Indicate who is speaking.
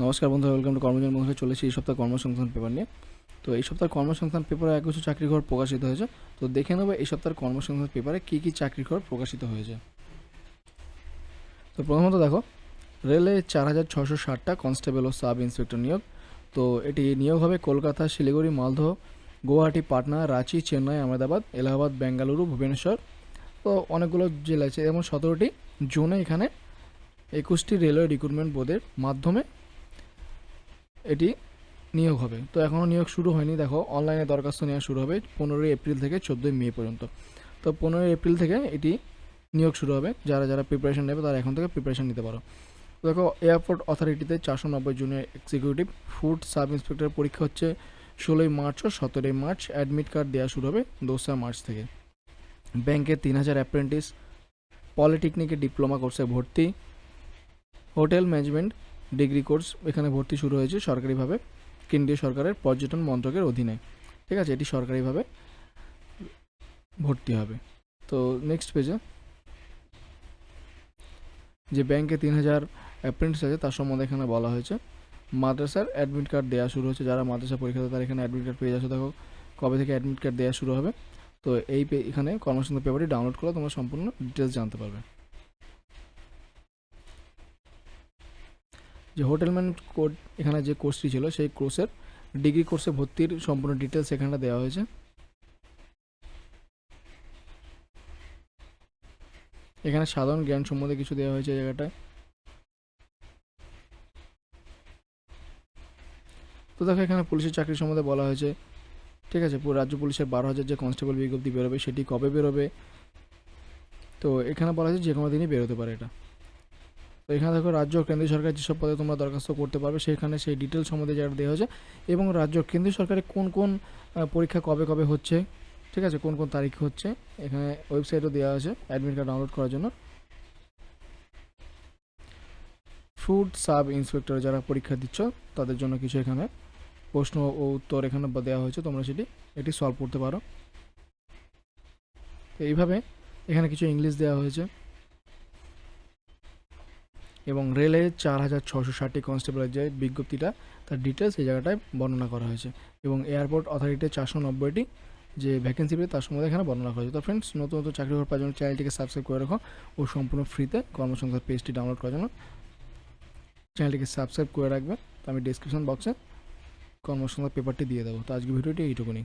Speaker 1: নমস্কার বন্ধু welcome to কর্মজন বন্ধুরা চলেছি এই সপ্তাহে কর্মসংস্থান পেপার নিয়ে। তো এই সপ্তাহ কর্মসংস্থান পেপারে এক কিছু চাকরি খবর প্রকাশিত হয়েছে। তো দেখে নেব এই সপ্তাহের কর্মসংস্থান পেপারে কী কী চাকরি খবর প্রকাশিত হয়েছে। তো প্রথমত দেখো রেলে চার হাজার ছশো ষাটটা কনস্টেবল ও সাব ইন্সপেক্টর নিয়োগ। তো এটি নিয়োগ হবে কলকাতা, শিলিগুড়ি, মালদহ, গুয়াহাটি, পাটনা, রাঁচি, চেন্নাই, আহমেদাবাদ, এলাহাবাদ, বেঙ্গালুরু, ভুবনেশ্বর। তো অনেকগুলো জেলা আছে। এবং সতেরোটি, জোনে এখানে একুশটি রেলওয়ে রিক্রুটমেন্ট বোর্ডের মাধ্যমে এটি নিয়োগ হবে। তো এখনও নিয়োগ শুরু হয়নি। দেখো অনলাইনে দরখাস্ত নেওয়া শুরু হবে পনেরোই এপ্রিল থেকে চোদ্দোই মে পর্যন্ত। তো পনেরোই এপ্রিল থেকে এটি নিয়োগ শুরু হবে। যারা যারা প্রিপারেশন নেবে তারা এখন থেকে প্রিপারেশন নিতে পারো। দেখো এয়ারপোর্ট অথরিটিতে চারশো নব্বই junior executive food sub inspector পরীক্ষা হচ্ছে ষোলোই মার্চ ও সতেরোই মার্চ। অ্যাডমিট কার্ড দেওয়া শুরু হবে দোসরা মার্চ থেকে। ব্যাংকে তিন হাজার অ্যাপ্রেন্টিস পলিটেকনিকে ডিপ্লোমা কোর্সে ভর্তি হোটেল ম্যানেজমেন্ট ডিগ্রি কোর্স এখানে ভর্তি শুরু হয়েছে সরকারিভাবে কেন্দ্রীয় সরকারের পর্যটন মন্ত্রকের অধীনে। ঠিক আছে? এটি সরকারিভাবে ভর্তি হবে। তো নেক্সট পেজে যে ব্যাংকে তিন হাজার অ্যাপ্রেন্টিস আছে, তার সম্বন্ধে এখানে বলা হয়েছে। মাদ্রাসার অ্যাডমিট কার্ড দেওয়া শুরু হচ্ছে যারা মাদ্রাসা পরীক্ষা তারা এখানে অ্যাডমিট কার্ড পেয়ে যাচ্ছে। দেখো, কবে থেকে অ্যাডমিট কার্ড দেওয়া শুরু হবে? তো এই এখানে কর্মসংস্থান পেপারটি ডাউনলোড করলে তোমরা সম্পূর্ণ ডিটেলস জানতে পারবে। যে হোটেল ম্যানেজ কোড এখানে যে কোর্সটি ছিল, সেই কোর্সের ডিগ্রি কোর্সে ভর্তির সম্পূর্ণ ডিটেলস এখানে দেওয়া হয়েছে। এখানে সাধারণ জ্ঞান সম্বন্ধে কিছু দেওয়া হয়েছে জায়গাটায়। তো দেখো এখানে পুলিশের চাকরি সম্বন্ধে বলা হয়েছে। ঠিক আছে, পুরো রাজ্য পুলিশের বারো হাজার যে কনস্টেবল বিজ্ঞপ্তি বেরোবে, সেটি কবে বেরোবে? তো এখানে বলা হয়েছে যে কোনো দিনই বেরোতে পারে এটা। এখানে দেখো রাজ্য কেন্দ্রীয় সরকার যেসব পদে তোমরা দরখাস্ত করতে পারবে, সেখানে সেই ডিটেলস সম্বন্ধে যেটা দেওয়া হয়েছে এবং রাজ্য কেন্দ্রীয় সরকারের কোন কোন পরীক্ষা কবে কবে হচ্ছে, ঠিক আছে? কোন কোন তারিখ হচ্ছে, এখানে ওয়েবসাইটও দেওয়া আছে অ্যাডমিট কার্ড ডাউনলোড করার জন্য। ফুড সাব ইন্সপেক্টর যারা পরীক্ষা দিচ্ছ, তাদের জন্য কিছু এখানে প্রশ্ন ও উত্তর এখানে দেওয়া হয়েছে, তোমরা সেটি এটি সলভ করতে পারো। তো এইভাবে এখানে কিছু ইংলিশ দেওয়া হয়েছে। এবং রেলে চার হাজার ছশো ষাটটি কনস্টেবলের যে বিজ্ঞপ্তিটা, তার ডিটেলস এই জায়গাটায় বর্ণনা করা হয়েছে। এবং এয়ারপোর্ট অথরিটির চারশো নব্বইটি যে ভ্যাকেন্সি পেয়ে তার সম্বন্ধে এখানে বর্ণনা করা হয়েছে। তো ফ্রেন্ডস নতুন নতুন চাকরি করার জন্য চ্যানেলটিকে সাবস্ক্রাইব করে রাখো ও সম্পূর্ণ ফ্রিতে কর্মসংস্থান পেজটি ডাউনলোড করার জন্য চ্যানেলটিকে সাবস্ক্রাইব করে রাখবে। তো আমি ডিসক্রিপশন বক্সে কর্মসংস্থান পেপারটি দিয়ে দেবো। তো আজকে ভিডিওটি এইটুকুনি।